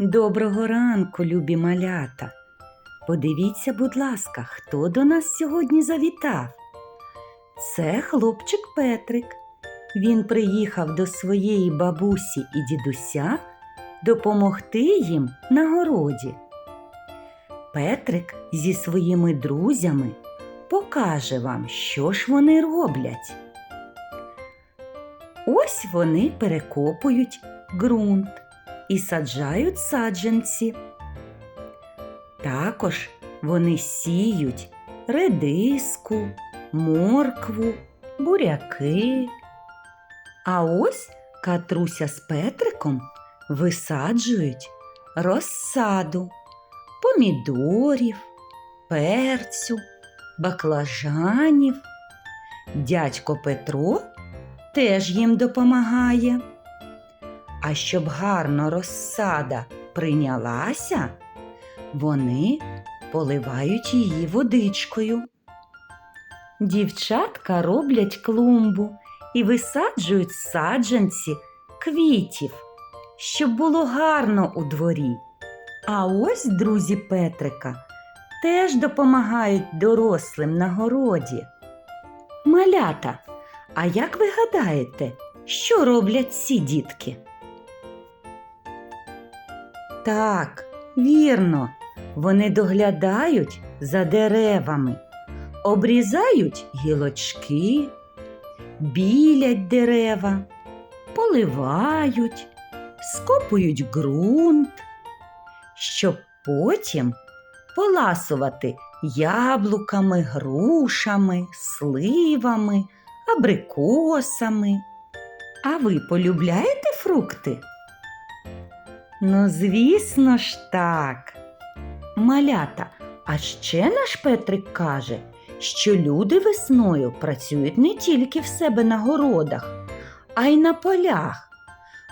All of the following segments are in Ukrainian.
Доброго ранку, любі малята. Подивіться, будь ласка, хто до нас сьогодні завітав. Це хлопчик Петрик. Він приїхав до своєї бабусі і дідуся допомогти їм на городі. Петрик зі своїми друзями покаже вам, що ж вони роблять. Ось вони перекопують ґрунт і саджають саджанці. Також вони сіють редиску, моркву, буряки. А ось Катруся з Петриком висаджують розсаду помідорів, перцю, баклажанів. Дядько Петро теж їм допомагає. А щоб гарно розсада прийнялася, вони поливають її водичкою. Дівчатка роблять клумбу і висаджують саджанці квітів, щоб було гарно у дворі. А ось друзі Петрика теж допомагають дорослим на городі. Малята, а як ви гадаєте, що роблять ці дітки? Так, вірно, вони доглядають за деревами, обрізають гілочки, білять дерева, поливають, скопують ґрунт, щоб потім поласувати яблуками, грушами, сливами, абрикосами. А ви полюбляєте фрукти? Ну, звісно ж так. Малята, а ще наш Петрик каже, що люди весною працюють не тільки в себе на городах, а й на полях.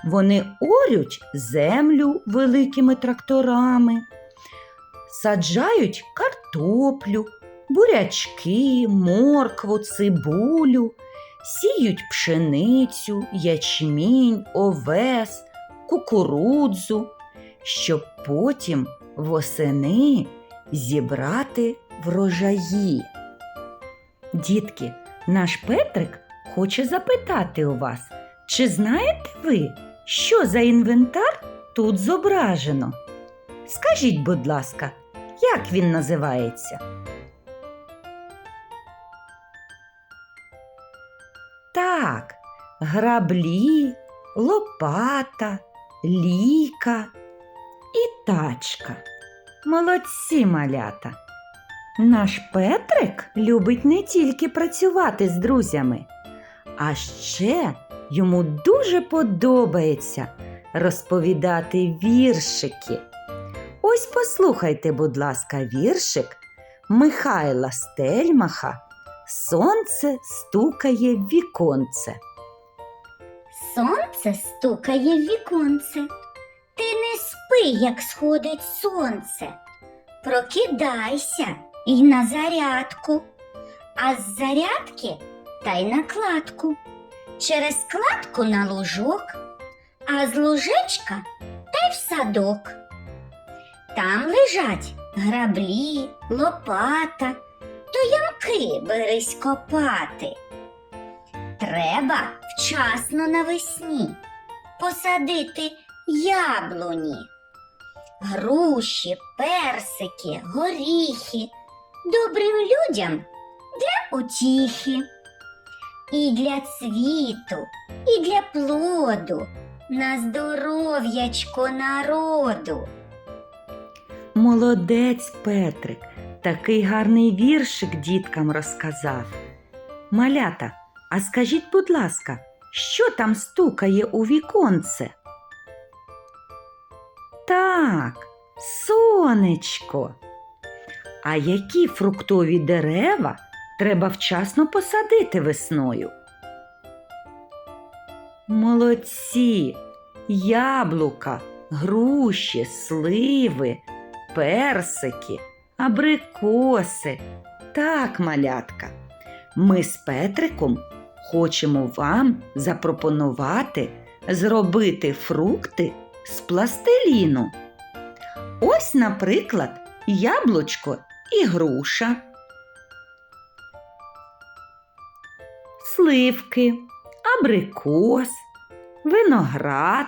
Вони орють землю великими тракторами, саджають картоплю, бурячки, моркву, цибулю, сіють пшеницю, ячмінь, овес, кукурудзу, щоб потім восени зібрати врожаї. Дітки, наш Петрик хоче запитати у вас, чи знаєте ви, що за інвентар тут зображено? Скажіть, будь ласка, як він називається? Так, граблі, лопата, ліка і тачка. Молодці малята. Наш Петрик любить не тільки працювати з друзями, а ще йому дуже подобається розповідати віршики. Ось послухайте, будь ласка, віршик Михайла Стельмаха Сонце стукає в віконце. Сонце стукає в віконце. Ти не спи, як сходить сонце. Прокидайся й на зарядку, а з зарядки та й на кладку. Через кладку на лужок, а з лужечка та й в садок. Там лежать граблі, лопата, то ямки берись копати. Треба вчасно навесні посадити яблуні, груші, персики, горіхи, добрим людям для утіхи, і для цвіту, і для плоду, на здоров'ячко народу. Молодець Петрик, такий гарний віршик діткам розказав. Малята, а скажіть, будь ласка, що там стукає у віконце? Так, сонечко. А які фруктові дерева треба вчасно посадити весною? Молодці, яблука, груші, сливи, персики, абрикоси. Так, малятка. Ми з Петриком хочемо вам запропонувати зробити фрукти з пластиліну. Ось, наприклад, яблучко і груша. Сливки, абрикос, виноград.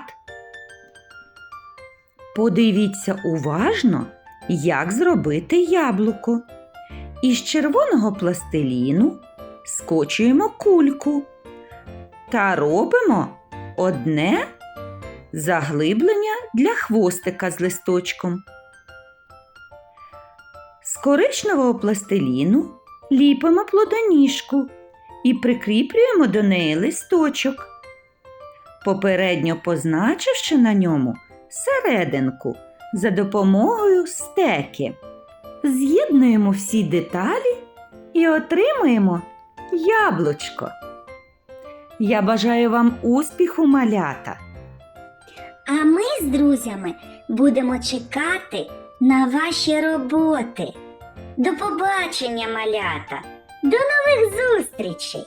Подивіться уважно, як зробити яблуко. Із червоного пластиліну скочуємо кульку та робимо одне заглиблення для хвостика з листочком. З коричневого пластиліну ліпимо плодоніжку і прикріплюємо до неї листочок, попередньо позначивши на ньому серединку за допомогою стеки. З'єднуємо всі деталі і отримуємо яблучко. Я бажаю вам успіху, малята! А ми з друзями будемо чекати на ваші роботи. До побачення, малята! До нових зустрічей!